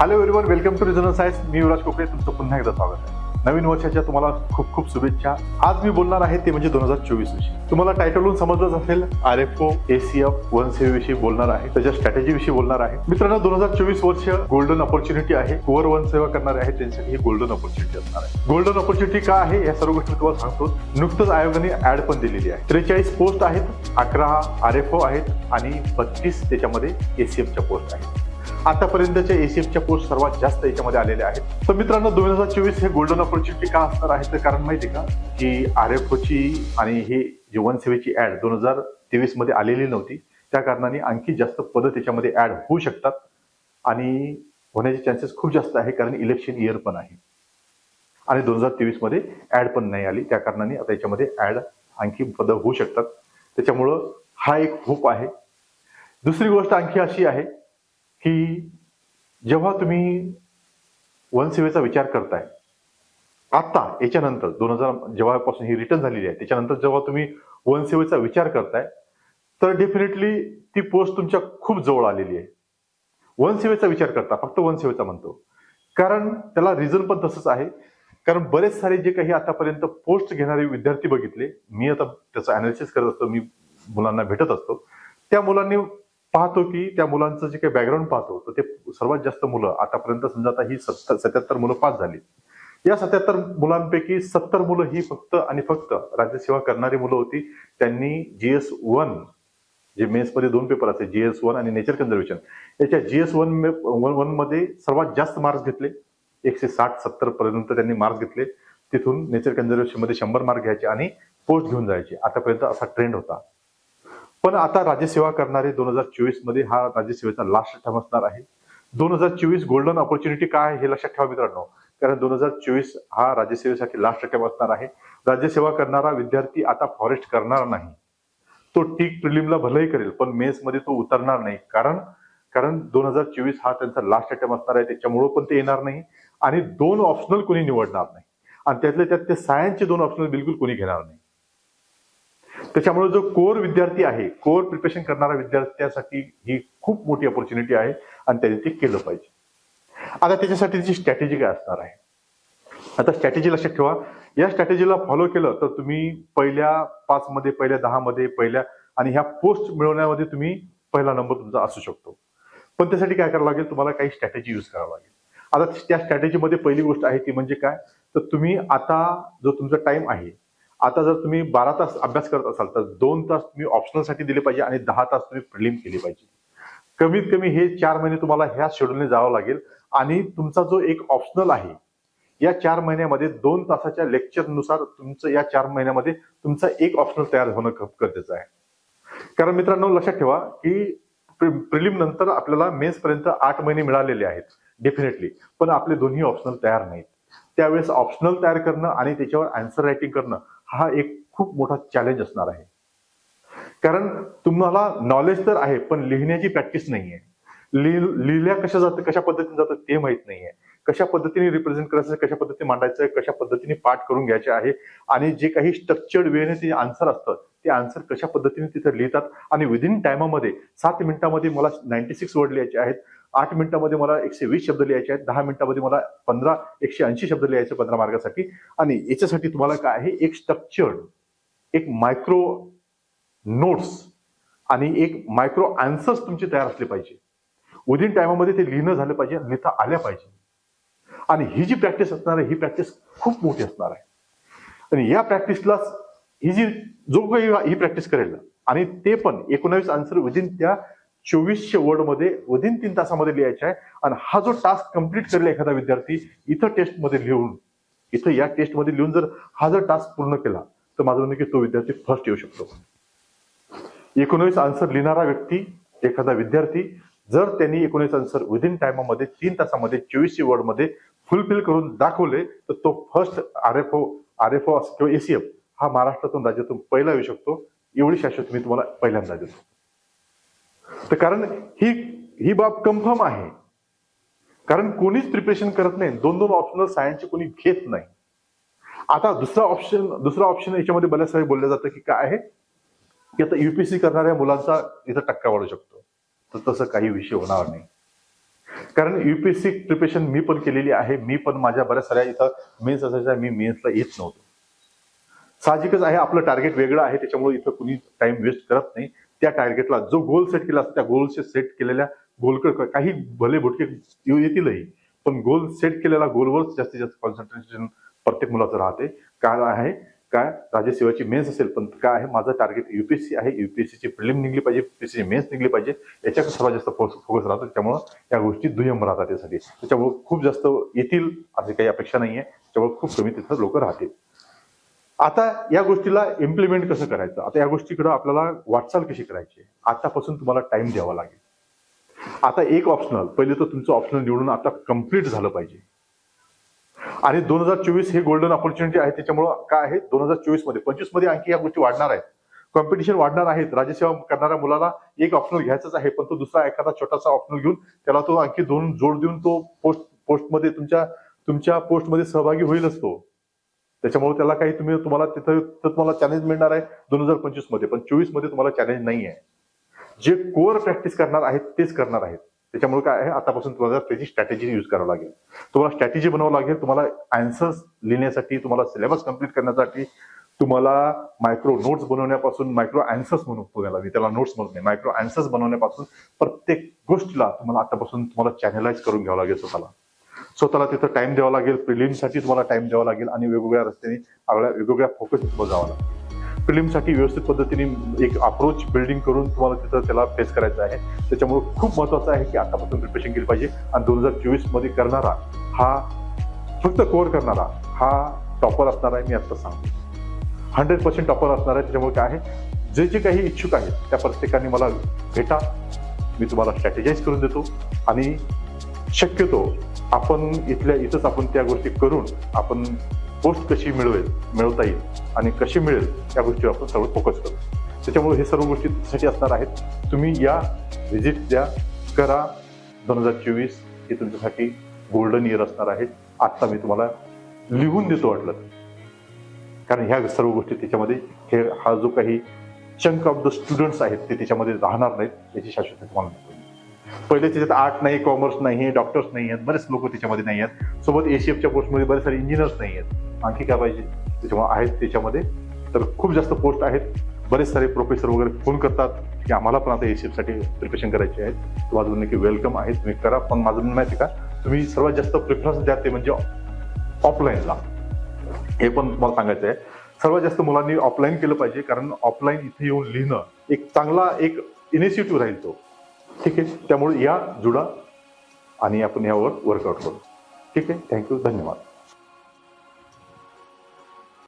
Hello everyone welcome to regional science मी युवराज कोकळे तुमचं पुन्हा एकदा स्वागत आहे. नवीन वर्षाच्या तुम्हाला खूप खूप शुभेच्छा. आज मी बोलणार आहे ते म्हणजे दोन हजार चोवीस विषयी. तुम्हाला टायटलहून समजलंच असेल आर एफ ओ एसीएफ वन सेवेविषयी बोलणार आहे त्याच्या स्ट्रॅटेजी विषयी बोलणार आहे. मित्रांनो दोन हजार चोवीस वर्ष गोल्डन ऑपॉर्च्युनिटी आहे. कुवर वन सेवा करणारे आहेत त्यांच्यासाठी ही गोल्डन ऑपॉर्च्युनिटी असणार आहे. गोल्डन ऑपॉर्च्युनिटी का आहे या सर्व गोष्टी तुम्हाला सांगतो. नुकतंच आयोगाने ऍड पण दिलेली आहे. त्रेचाळीस पोस्ट आहेत अकरा आर एफ ओ आहेत आणि बत्तीस त्याच्यामध्ये एसीएफच्या पोस्ट आहेत. आतापर्यंतच्या एसीएफच्या पोस्ट सर्वात जास्त याच्यामध्ये आलेल्या आहेत. तर मित्रांनो दोन हजार चोवीस हे गोल्डन ऑपॉर्च्युनिटी का असणार आहे? तर कारण माहिती आहे का? की आर एफ ओची आणि ही जीवनसेवेची ऍड दोन हजार तेवीसमध्ये आलेली नव्हती. त्या कारणाने आणखी जास्त पदं त्याच्यामध्ये ऍड होऊ शकतात. आणि होण्याचे चान्सेस खूप जास्त आहे कारण इलेक्शन इयर पण आहे. आणि दोन हजार तेवीसमध्ये ऍड पण नाही आली. त्या कारणाने आता याच्यामध्ये ऍड आणखी पदं होऊ शकतात. त्याच्यामुळं हा एक होप आहे. दुसरी गोष्ट आणखी अशी आहे की जेव्हा तुम्ही वनसेवेचा विचार करताय आता याच्यानंतर दोन हजार जेव्हापासून ही रिटर्न झालेली आहे त्याच्यानंतर जेव्हा तुम्ही वनसेवेचा विचार करताय तर डेफिनेटली ती पोस्ट तुमच्या खूप जवळ आलेली आहे. वनसेवेचा विचार करता फक्त वनसेवेचा म्हणतो. कारण त्याला रिझन पण तसंच आहे. कारण बरेच सारे जे काही आतापर्यंत पोस्ट घेणारे विद्यार्थी बघितले मी आता त्याचं अनालिसिस करत असतो मी मुलांना भेटत असतो. त्या मुलांनी पाहतो की त्या मुलांचं जे काही बॅकग्राऊंड पाहतो तर ते सर्वात जास्त मुलं आतापर्यंत समजा आता ही सत्तर सत्याहत्तर मुलं पास झाली. या सत्याहत्तर मुलांपैकी सत्तर मुलं ही फक्त आणि फक्त राज्यसेवा करणारी मुलं होती. त्यांनी जीएस वन जे मेन्समध्ये दोन पेपर असते जीएस वन आणि नेचर कन्झर्वेशन याच्या जीएस वन वनमध्ये सर्वात जास्त मार्क्स घेतले. एकशे साठ सत्तर पर्यंत त्यांनी मार्क्स घेतले. तिथून नेचर कन्झर्वेशनमध्ये शंभर मार्क घ्यायचे आणि पोस्ट घेऊन जायचे. आतापर्यंत असा ट्रेंड होता. पण आता राज्यसेवा करणारे दोन हजार चोवीसमध्ये हा राज्यसेवेचा लास्ट टर्म असणार आहे. दोन हजार चोवीस गोल्डन ऑपॉर्च्युनिटी काय हे लक्षात ठेवा मित्रांनो. कारण दोन हजार चोवीस हा राज्यसेवेसाठी लास्ट टर्म असणार आहे. राज्यसेवा करणारा विद्यार्थी आता फॉरेस्ट करणार नाही. तो टीक प्रिलिमला भलंही करेल पण मेन्समध्ये तो उतरणार नाही. कारण कारण दोन हजार चोवीस हा त्यांचा लास्ट अटेम्प असणार आहे. त्याच्यामुळं पण ते येणार नाही आणि दोन ऑप्शनल कोणी निवडणार नाही. आणि त्यातले त्यात ते सायन्सचे दोन ऑप्शनल बिलकुल कोणी घेणार नाही. त्याच्यामुळे जो कोर विद्यार्थी आहे कोर प्रिपरेशन करणारा विद्यार्थ्यासाठी ही खूप मोठी ऑपॉर्च्युनिटी आहे आणि त्याने ते केलं पाहिजे. आता त्याच्यासाठी त्याची स्ट्रॅटेजी काय असणार आहे? आता स्ट्रॅटेजी लक्षात ठेवा. या स्ट्रॅटेजीला फॉलो केलं तर तुम्ही पहिल्या पाच मध्ये पहिल्या दहा मध्ये पहिल्या आणि ह्या पोस्ट मिळवण्यामध्ये तुम्ही पहिला नंबर तुमचा असू शकतो. पण त्यासाठी काय करावं लागेल? तुम्हाला काही स्ट्रॅटेजी यूज करावं लागेल. आता त्या स्ट्रॅटेजीमध्ये पहिली गोष्ट आहे ती म्हणजे काय? तर तुम्ही आता जो तुमचा टाइम आहे आता जर तुम्ही बारा तास अभ्यास करत असाल तर दोन तास तुम्ही ऑप्शनलसाठी दिले पाहिजे आणि दहा तास तुम्ही प्रिलिम केली पाहिजे. कमीत कमी हे चार महिने तुम्हाला ह्या शेड्यूलने जावं लागेल आणि तुमचा जो एक ऑप्शनल आहे या चार महिन्यामध्ये दोन तासाच्या लेक्चरनुसार तुमचं या चार महिन्यामध्ये तुमचा एक ऑप्शनल तयार होणं खूप गरजेचं आहे. कारण मित्रांनो लक्षात ठेवा की प्रिलिम नंतर आपल्याला मेन्स पर्यंत आठ महिने मिळालेले आहेत डेफिनेटली पण आपले दोन्ही ऑप्शनल तयार नाहीत. त्यावेळेस ऑप्शनल तयार करणं आणि त्याच्यावर आन्सर रायटिंग करणं हा एक खूप मोठा चॅलेंज असणार आहे. कारण तुम्हाला नॉलेज तर आहे पण लिहिण्याची प्रॅक्टिस नाहीये. लिहिल्या कशा जातं कशा पद्धतीने जातं ते माहीत नाहीये. कशा पद्धतीने रिप्रेझेंट करायचं कशा पद्धतीने मांडायचं कशा पद्धतीने पाठ करून घ्यायचे आहे आणि जे काही स्ट्रक्चर्ड वेने ते आन्सर असतं ते आन्सर कशा पद्धतीने तिथे लिहितात आणि विदिन टायमामध्ये सात मिनिटामध्ये मला नाईन्टी सिक्स वर्ड लिहायचे आहेत. आठ मिनिटामध्ये मला एकशे वीस शब्द लिहायचे आहेत. दहा मिनिटामध्ये मला पंधरा एकशे ऐंशी शब्द लिहायचे पंधरा मार्गासाठी. आणि याच्यासाठी तुम्हाला काय आहे? एक स्ट्रक्चर्ड एक मायक्रो नोट्स आणि एक मायक्रो आन्सर्स तुमचे तयार असले पाहिजे. विदिन टायमामध्ये ते लिहिणं झालं पाहिजे लिहिता आल्या पाहिजे. आणि ही जी प्रॅक्टिस असणार आहे ही प्रॅक्टिस खूप मोठी असणार आहे. आणि या प्रॅक्टिसला ही जी जो काही ही प्रॅक्टिस करेल आणि ते पण एकोणावीस आन्सर विदिन त्या चोवीसशे वर्डमध्ये तीन तासामध्ये लिहायचे आहे. आणि हा जो टास्क कंप्लीट करेल एखादा विद्यार्थी इथं टेस्टमध्ये लिहून इथं या टेस्टमध्ये लिहून जर हा जर टास्क पूर्ण केला तर माझं म्हणणं की तो विद्यार्थी फर्स्ट येऊ शकतो. एकोणवीस आन्सर लिहिणारा व्यक्ती एखादा विद्यार्थी जर त्यांनी एकोणीस आन्सर विदिन टायमामध्ये तीन तासामध्ये चोवीसशे वर्डमध्ये फुलफिल करून दाखवले तर तो first R F O R F O किंवा एसीएफ हा महाराष्ट्रातून राज्यातून पहिला येऊ शकतो. एवढी शाश्वत मी तुम्हाला पहिल्यांदा देतो. तर कारण ही ही बाब कन्फर्म आहे. कारण कोणीच प्रिपरेशन करत नाही. दोन दोन ऑप्शनल सायन्सचे कोणी घेत नाही. आता दुसरा ऑप्शन दुसरा ऑप्शन याच्यामध्ये बऱ्याच वेळी बोललं जातं की काय आहे? की आता युपीएससी करणाऱ्या मुलांचा इथं टक्का वाढू शकतो. तर तसं काही विषय होणार नाही. कारण युपीएससी प्रिपरेशन मी पण केलेली आहे. मी पण माझ्या बऱ्याच साऱ्या इथं मेन्स असायच्या. मी मेन्सला येत नव्हतो. साहजिकच आहे. आपलं टार्गेट वेगळं आहे. त्याच्यामुळे इथं कुणी टाइम वेस्ट करत नाही. त्या टार्गेटला जो गोल सेट केला असतो त्या गोलचे सेट केलेल्या गोलकडे काही भले भुटके येऊ येतीलही पण गोल सेट केलेला गोलवर जास्तीत जास्त कॉन्सन्ट्रेशन प्रत्येक मुलाचं राहते. काय आहे? काय? राज्यसेवाची मेन्स असेल पण काय आहे? माझं टार्गेट युपीएससी आहे. युपीएससीची प्रिलिम निघली पाहिजे युपीएससी मेन्स निघली पाहिजे. याच्याकडे सर्वात जास्त फोकस राहतो. त्यामुळं या गोष्टी दुय्यम राहतात त्यासाठी त्याच्यामुळे खूप जास्त येतील अशी काही अपेक्षा नाही आहे त्याच्यामुळे खूप कमी तिथं लोक राहतील. आता या गोष्टीला इम्प्लिमेंट कसं करायचं? आता या गोष्टीकडं आपल्याला वाटचाल कशी करायची? आतापासून तुम्हाला टाइम द्यावा लागेल. आता एक ऑप्शनल पहिले तर तुमचं ऑप्शनल निवडून आता कंप्लीट झालं पाहिजे. आणि दोन हजार चोवीस हे गोल्डन ऑपॉर्च्युनिटी आहे त्याच्यामुळं काय आहे? दोन हजार चोवीसमध्ये पंचवीसमध्ये आणखी या गोष्टी वाढणार आहेत. कॉम्पिटिशन वाढणार आहेत. राज्यसेवा करणाऱ्या मुलाला एक ऑप्शनल घ्यायचाच आहे पण तो दुसरा एखादा छोटासा ऑप्शनल घेऊन त्याला तो आणखी दोन जोड देऊन तो पोस्ट पोस्टमध्ये तुमच्या तुमच्या पोस्टमध्ये सहभागी होईलच तो. त्याच्यामुळे त्याला काही तुम्ही तुम्हाला तिथं तुम्हाला चॅलेंज मिळणार आहे दोन हजार पंचवीसमध्ये पण चोवीसमध्ये तुम्हाला चॅलेंज नाही आहे. जे कोर प्रॅक्टिस करणार आहेत तेच करणार आहेत. त्याच्यामुळे काय आहे आतापासून तुम्हाला त्याची स्ट्रॅटेजी यूज करावं लागेल. तुम्हाला स्ट्रॅटेजी बनावं लागेल तुम्हाला अँसर्स लिहिण्यासाठी तुम्हाला सिलेबस कंप्लीट करण्यासाठी तुम्हाला मायक्रो नोट्स बनवण्यापासून मायक्रो अँसर्स म्हणून मी त्याला नोट्स म्हणत नाही मायक्रो अँसर्स बनवण्यापासून प्रत्येक गोष्टीला तुम्हाला आतापासून तुम्हाला चॅनलाइज करून घ्यावं लागेल स्वतःला. स्वतःला तिथं टाइम द्यावा लागेल प्रिलिमसाठी तुम्हाला टाइम द्यावा लागेल आणि वेगवेगळ्या रस्त्याने आगळ्या वेगवेगळ्या फोकस तुम्हाला जावं लागेल. प्रिलिमसाठी व्यवस्थित पद्धतीने एक अप्रोच बिल्डिंग करून तुम्हाला तिथं त्याला फेस करायचं आहे. त्याच्यामुळे खूप महत्वाचं आहे की आतापासून प्रिपरेशन केली पाहिजे आणि दोन हजार चोवीसमध्ये करणारा हा फक्त कोर करणारा हा टॉपर असणार आहे मी आत्ता सांगतो. हंड्रेड पर्सेंट टॉपर असणार आहे त्याच्यामुळे काय आहे? जे जे काही इच्छुक आहेत त्या प्रत्येकाने मला भेटा. मी तुम्हाला स्ट्रॅटेजाईज करून देतो आणि शक्यतो आपण इथल्या इथंच आपण त्या गोष्टी करून आपण पोस्ट कशी मिळवेल मिळवता येईल आणि कशी मिळेल या गोष्टीवर आपण सर्व फोकस करू. त्याच्यामुळे हे सर्व गोष्टी त्यासाठी असणार आहेत. तुम्ही या व्हिजिट द्या करा. दोन हजार चोवीस हे तुमच्यासाठी गोल्डन इयर असणार आहे. आत्ता मी तुम्हाला लिहून देतो वाटलं तर. कारण ह्या सर्व गोष्टी त्याच्यामध्ये हे हा जो काही चंक ऑफ द स्टुडंट्स आहेत ते त्याच्यामध्ये राहणार नाहीत याची शाश्वती तुम्हाला पहिले त्याच्यात आर्ट नाही कॉमर्स नाही डॉक्टर्स नाही आहेत बरेच लोक त्याच्यामध्ये नाही आहेत. सोबत एसीएफच्या पोस्टमध्ये बरेच सारे इंजिनियर्स नाही आहेत. आणखी काय पाहिजे? त्याच्यामुळे आहेत त्याच्यामध्ये. तर खूप जास्त पोस्ट आहेत. बरेच सारे प्रोफेसर वगैरे फोन करतात की आम्हाला पण आता एसीएफ प्रिपरेशन करायची आहे. माझं म्हणणं की वेलकम आहे तुम्ही करा. पण माझं म्हणणं माहिती का? तुम्ही सर्वात जास्त प्रिफरन्स द्या ते म्हणजे ऑफलाईनला हे पण तुम्हाला सांगायचं आहे. सर्वात जास्त मुलांनी ऑफलाईन केलं पाहिजे. कारण ऑफलाईन इथे येऊन लिहिणं एक चांगला एक इनिशिएटिव्ह राहील तो. ठीक आहे. त्यामुळे या जुडा आणि आपण यावर वर्कआउट करू. ठीक आहे? थँक्यू धन्यवाद.